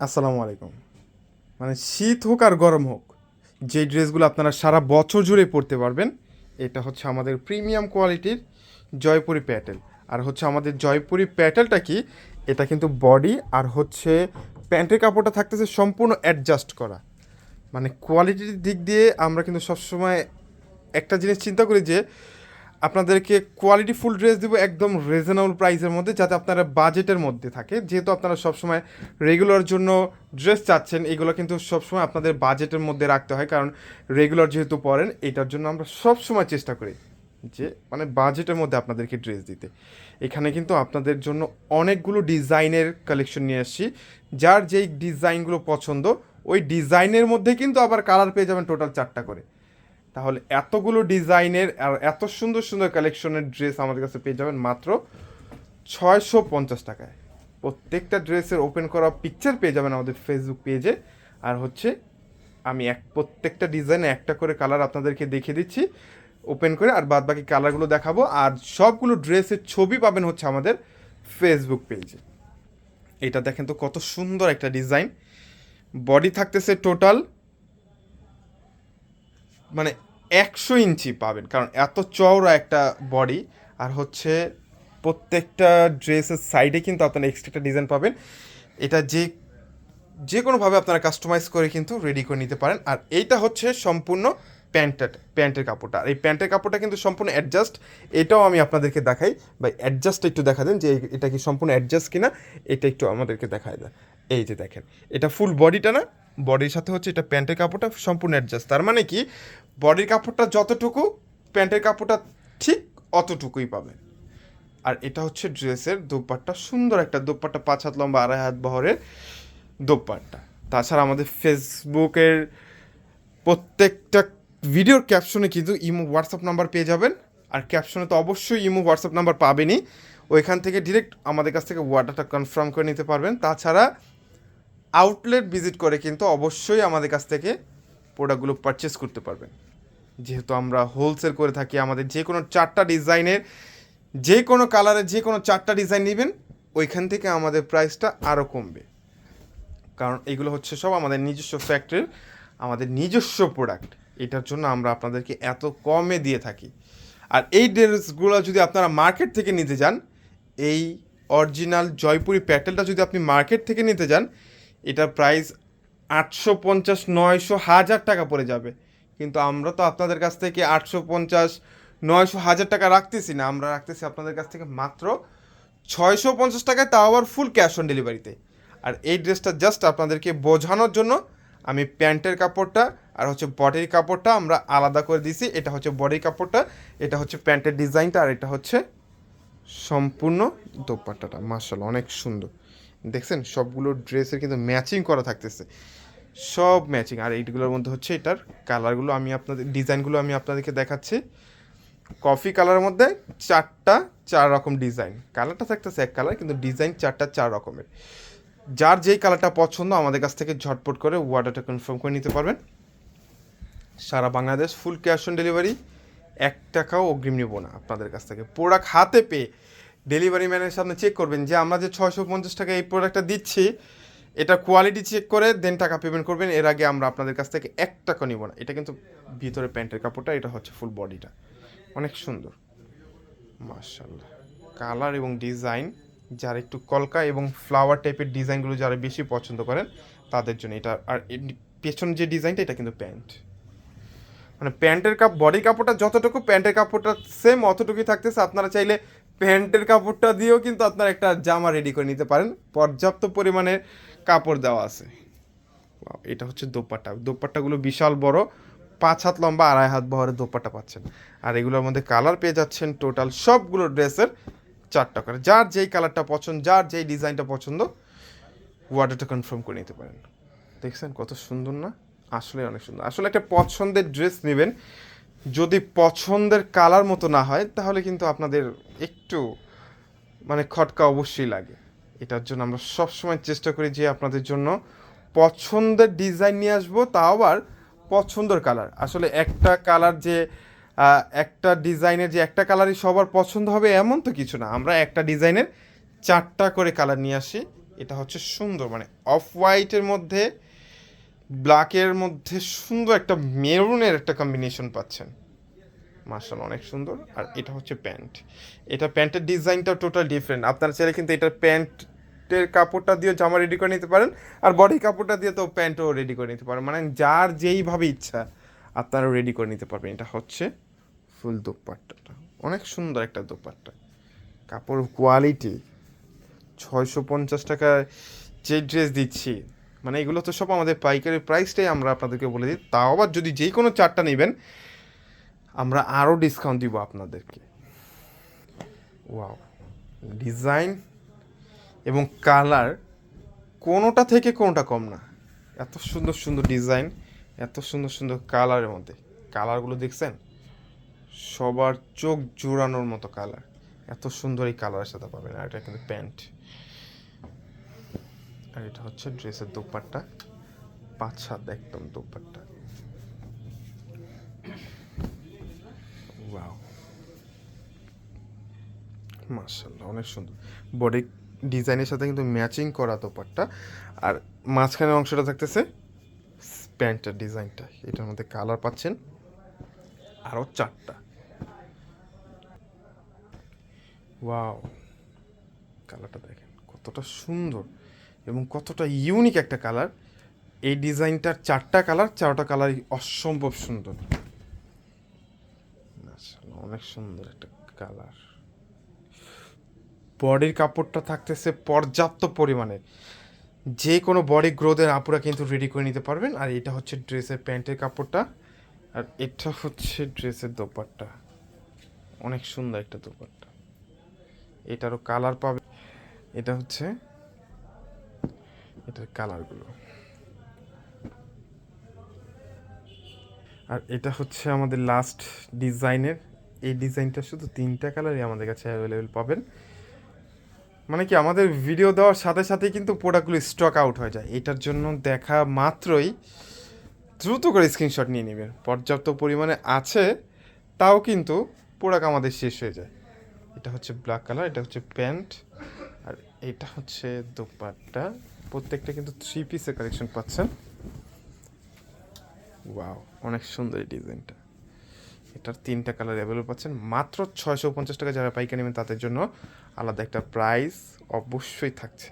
আসসালামু আলাইকুম। মানে শীত হোক আর গরম হোক, যে ড্রেসগুলো আপনারা সারা বছর জুড়ে পরতে পারবেন, এটা হচ্ছে আমাদের প্রিমিয়াম কোয়ালিটির জয়পুরি প্যাটেল। আর হচ্ছে আমাদের জয়পুরি প্যাটেলটা কি, এটা কিন্তু বডি আর হচ্ছে প্যান্টের কাপড়টা থাকতেছে সম্পূর্ণ অ্যাডজাস্ট করা। মানে কোয়ালিটির দিক দিয়ে আমরা কিন্তু সবসময় একটা জিনিস চিন্তা করি যে আপনাদেরকে কোয়ালিটি ফুল ড্রেস দেবো একদম রিজনেবল প্রাইসের মধ্যে, যাতে আপনারা বাজেটের মধ্যে থাকে। যেহেতু আপনারা সবসময় রেগুলার জন্য ড্রেস চাচ্ছেন, এগুলো কিন্তু সবসময় আপনাদের বাজেটের মধ্যে রাখতে হয়। কারণ রেগুলার যেহেতু পরেন, এটার জন্য আমরা সবসময় চেষ্টা করি যে মানে বাজেটের মধ্যে আপনাদেরকে ড্রেস দিতে। এখানে কিন্তু আপনাদের জন্য অনেকগুলো ডিজাইনের কালেকশন নিয়ে আসছি। যার যেই ডিজাইনগুলো পছন্দ, ওই ডিজাইনের মধ্যে কিন্তু আবার কালার পেয়ে যাবেন টোটাল চারটা করে। তাহলে এতগুলো ডিজাইনের আর এত সুন্দর সুন্দর কালেকশনের ড্রেস আমাদের কাছে পেয়ে যাবেন মাত্র ছয়শো পঞ্চাশ টাকায়। প্রত্যেকটা ড্রেসের ওপেন করা পিকচার পেয়ে যাবেন আমাদের ফেসবুক পেজে আর হচ্ছে আমি এক, প্রত্যেকটা ডিজাইনে একটা করে কালার আপনাদেরকে দেখিয়ে দিচ্ছি। ওপেন করে আর বাদ বাকি কালারগুলো দেখাবো। আর সবগুলো ড্রেসের ছবি পাবেন হচ্ছে আমাদের ফেসবুক পেজে এটা দেখেন তো কত সুন্দর একটা ডিজাইন। বডি থাকতেছে টোটাল মানে একশো ইঞ্চি পাবেন, কারণ এত চওড়া একটা বডি আর হচ্ছে প্রত্যেকটা ড্রেসের সাইডে কিন্তু আপনারা এক্সট্রা একটা ডিজাইন পাবেন। এটা যে যে কোনোভাবে আপনারা কাস্টমাইজ করে কিন্তু রেডি করে নিতে পারেন। আর এইটা হচ্ছে সম্পূর্ণ প্যান্টের প্যান্টের কাপড়টা। আর এই প্যান্টের কাপড়টা কিন্তু সম্পূর্ণ অ্যাডজাস্ট এটাও আমি আপনাদেরকে দেখাই। বা অ্যাডজাস্ট একটু দেখা দেন যে এটা কি সম্পূর্ণ অ্যাডজাস্ট কিনা। এটা একটু আমাদেরকে দেখায় দেয় এই যে দেখেন, এটা ফুল বডিটা না? বডির সাথে হচ্ছে এটা প্যান্টের কাপড়টা সম্পূর্ণ অ্যাডজাস্ট তার মানে কি? বডির কাপড়টা যতটুকু, প্যান্টের কাপড়টা ঠিক অতটুকুই পাবেন আর এটা হচ্ছে ড্রেসের দোপাট্টা, সুন্দর একটা দোপাট্টা, পাঁচ হাত লম্বা, আড়াই হাত বহরের দোপাট্টা। তাছাড়া আমাদের ফেসবুকের প্রত্যেকটা ভিডিওর ক্যাপশনে কিন্তু ইমো হোয়াটসঅ্যাপ নাম্বার পেয়ে যাবেন। আর ক্যাপশনে তো অবশ্যই ইমো হোয়াটসঅ্যাপ নাম্বার পাবেনই। ওইখান থেকে ডিরেক্ট আমাদের কাছ থেকে অর্ডারটা কনফার্ম করে নিতে পারবেন। তাছাড়া আউটলেট ভিজিট করে কিন্তু অবশ্যই আমাদের কাছ থেকে প্রোডাক্টগুলো পারচেস করতে পারবেন। যেহেতু আমরা হোলসেল করে থাকি, আমাদের যে কোনো চারটা ডিজাইনের, যে কোনো কালারের যে কোনো চারটা ডিজাইন নেবেন, ওইখান থেকে আমাদের প্রাইসটা আরও কমবে। কারণ এগুলো হচ্ছে সব আমাদের নিজস্ব ফ্যাক্টরির আমাদের নিজস্ব প্রোডাক্ট এটার জন্য আমরা আপনাদেরকে এত কমে দিয়ে থাকি। আর এই ড্রেসগুলো যদি আপনারা মার্কেট থেকে নিতে যান এই অরিজিনাল জয়পুরি প্যাটেলটা যদি আপনি মার্কেট থেকে নিতে যান এটার প্রাইস আটশো পঞ্চাশ, নয়শো, হাজার টাকা পড়ে যাবে। কিন্তু আমরা তো আপনাদের কাছ থেকে আটশো পঞ্চাশ, নয়শো, হাজার টাকা রাখতেছি না। আমরা রাখতেছি আপনাদের কাছ থেকে মাত্র ছয়শো পঞ্চাশ টাকায় তাও আবার ফুল ক্যাশ অন ডেলিভারিতে আর এই ড্রেসটা জাস্ট আপনাদেরকে বোঝানোর জন্য আমি প্যান্টের কাপড়টা আর হচ্ছে বডির কাপড়টা আমরা আলাদা করে দিয়েছি। এটা হচ্ছে বডির কাপড়টা, এটা হচ্ছে প্যান্টের ডিজাইনটা, আর এটা হচ্ছে সম্পূর্ণ দোপাট্টাটা। মার্শাল অনেক সুন্দর। দেখছেন? সবগুলো ড্রেসের কিন্তু ম্যাচিং করা থাকতেছে। সব ম্যাচিং আর এইগুলোর মধ্যে হচ্ছে এটার কালারগুলো আমি আপনাদের ডিজাইনগুলো আমি আপনাদেরকে দেখাচ্ছি। কফি কালারের মধ্যে চারটা চার রকম ডিজাইন কালারটা থাকতেছে এক কালার কিন্তু ডিজাইন চারটা চার রকমের। যার যেই কালারটা পছন্দ, আমাদের কাছ থেকে ঝটপট করে অর্ডারটা কনফার্ম করে নিতে পারবেন। সারা Bangladesh full cash on delivery এক টাকাও অগ্রিম নেব না আপনাদের কাছ থেকে। প্রোডাক্ট হাতে পেয়ে ডেলিভারি ম্যানের সামনে চেক করবেন যে আমরা যে ছয়শো পঞ্চাশ টাকা এই প্রোডাক্টটা দিচ্ছি, এটা কোয়ালিটি চেক করে দেন টাকা পেমেন্ট করবেন। এর আগে আমরা আপনাদের কাছ থেকে এক টাকা নিব না। এটা কিন্তু ভিতরে প্যান্টের কাপড়টা, এটা হচ্ছে ফুল বডিটা অনেক সুন্দর। মার্শাল্লাহ কালার এবং ডিজাইন যারা একটু কলকা এবং ফ্লাওয়ার টাইপের ডিজাইনগুলো যারা বেশি পছন্দ করেন, তাদের জন্য এটা আর পেছন যে ডিজাইনটা এটা কিন্তু প্যান্ট। মানে প্যান্টের কাপ বডি কাপড়টা যতটুকু, প্যান্টের কাপড়টা সেম অতটুকুই থাকতেছে। আপনারা চাইলে প্যান্টের কাপড়টা দিয়েও কিন্তু আপনার একটা জামা রেডি করে নিতে পারেন। পর্যাপ্ত পরিমাণে কাপড় দেওয়া আছে। এটা হচ্ছে দোপাট্টা। দোপাট্টাগুলো বিশাল বড়। পাঁচ হাত লম্বা, আড়াই হাত বহরের দোপাট্টা পাচ্ছেন। আর এগুলোর মধ্যে কালার পেয়ে যাচ্ছেন টোটাল সবগুলো ড্রেসের চারটা করে। যার যেই কালারটা পছন্দ, যার যেই ডিজাইনটা পছন্দ অর্ডারটা কনফার্ম করে নিতে পারেন। দেখছেন কত সুন্দর না? আসলে অনেক সুন্দর। আসলে একটা পছন্দের ড্রেস নেবেন। যদি পছন্দের কালার মতো না হয়, তাহলে কিন্তু আপনাদের একটু মানে খটকা অবশ্যই লাগে। এটার জন্য আমরা সবসময় চেষ্টা করি যে আপনাদের জন্য পছন্দের ডিজাইন নিয়ে আসব, তাও আবার পছন্দের কালার। আসলে একটা কালার যে একটা ডিজাইনের যে একটা কালারই সবার পছন্দ হবে এমন তো কিছু না। আমরা একটা ডিজাইনের চারটা করে কালার নিয়ে আসি। এটা হচ্ছে সুন্দর মানে অফ হোয়াইটের মধ্যে ব্ল্যাকের মধ্যে সুন্দর একটা মেরুনের একটা কম্বিনেশন পাচ্ছেন। মার্শাল অনেক সুন্দর। আর এটা হচ্ছে প্যান্ট। এটা প্যান্টের ডিজাইনটা টোটাল ডিফারেন্ট আপনারা চাইলে কিন্তু এটার প্যান্টের কাপড়টা দিয়ে জামা রেডি করে নিতে পারেন। আর বডি কাপড়টা দিয়ে তো প্যান্টও রেডি করে নিতে পারেন। মানে যার যেইভাবে ইচ্ছা আপনারা রেডি করে নিতে পারবেন। এটা হচ্ছে ফুল দোপাট্টাটা। অনেক সুন্দর একটা দোপাট্টা। কাপড় কোয়ালিটি ছয়শো পঞ্চাশ টাকায় যে ড্রেস দিচ্ছি মানে এগুলো তো সব আমাদের পাইকারি প্রাইসটাই আমরা আপনাদেরকে বলে দিই। তাও আবার যদি যে কোনো চারটা নেবেন, আমরা আরও ডিসকাউন্ট দিব আপনাদেরকে। ওয়াও ডিজাইন এবং কালার কোনোটা থেকে কোনোটা কম না। এত সুন্দর সুন্দর ডিজাইন এত সুন্দর সুন্দর কালারের মধ্যে। কালারগুলো দেখছেন? সবার চোখ জোড়ানোর মতো কালার এত সুন্দর এই কালারের সাথে পাবেন। আর এটা কিন্তু প্যান্ট। আর এটা হচ্ছে ড্রেসের দোপাট্টা। পাঁচ সাত একদম দোপাট্টা। ওয়াও মার্শাল্লাহ অনেক সুন্দর। বডি ডিজাইনের সাথে কিন্তু ম্যাচিং করা দোপাট্টা। আর মাঝখানের অংশটা থাকতেছে প্যান্টের ডিজাইনটা এটার মধ্যে কালার পাচ্ছেন আরও চারটা। ওয়াও কালারটা দেখেন কতটা সুন্দর। এবং কতটা ইউনিক একটা কালার এই ডিজাইনটার চারটা কালার চারটা কালারই অসম্ভব সুন্দর। অনেক সুন্দর একটা কালার বডির কাপড়টা থাকতেছে পর্যাপ্ত পরিমাণে। যে কোনো বডি গ্রোথের আপুরা কিন্তু রেডি করে নিতে পারবেন। আর এটা হচ্ছে ড্রেসের প্যান্টের কাপড়টা। আর এটা হচ্ছে ড্রেসের দোপাট্টা। অনেক সুন্দর একটা দোপাট্টা। এটারও কালার পাবে। এটা হচ্ছে এটার কালারগুলো। আর এটা হচ্ছে আমাদের লাস্ট ডিজাইনের। এই ডিজাইনটা শুধু তিনটা কালারই আমাদের কাছে অ্যাভেলেবেল পাবেন। মানে কি, আমাদের ভিডিও দেওয়ার সাথে সাথে কিন্তু প্রোডাক্টগুলো স্টক আউট হয়ে যায়। এটার জন্য দেখা মাত্রই দ্রুত করে স্ক্রিনশট নিয়ে নেবেন। পর্যাপ্ত পরিমাণে আছে, তাও কিন্তু প্রোডাক্ট আমাদের শেষ হয়ে যায়। এটা হচ্ছে ব্ল্যাক কালার এটা হচ্ছে প্যান্ট, আর এটা হচ্ছে দোপাট্টা। প্রত্যেকটা কিন্তু থ্রি পিসের কালেকশন পাচ্ছেন। ওয়াও অনেক সুন্দর এই ডিজাইনটা। এটার তিনটা কালার অ্যাভেলেবল পাচ্ছেন। মাত্র ছয়শো পঞ্চাশ টাকা যারা পাইকারি নেবেন, তাদের জন্য আলাদা একটা প্রাইস অবশ্যই থাকছে।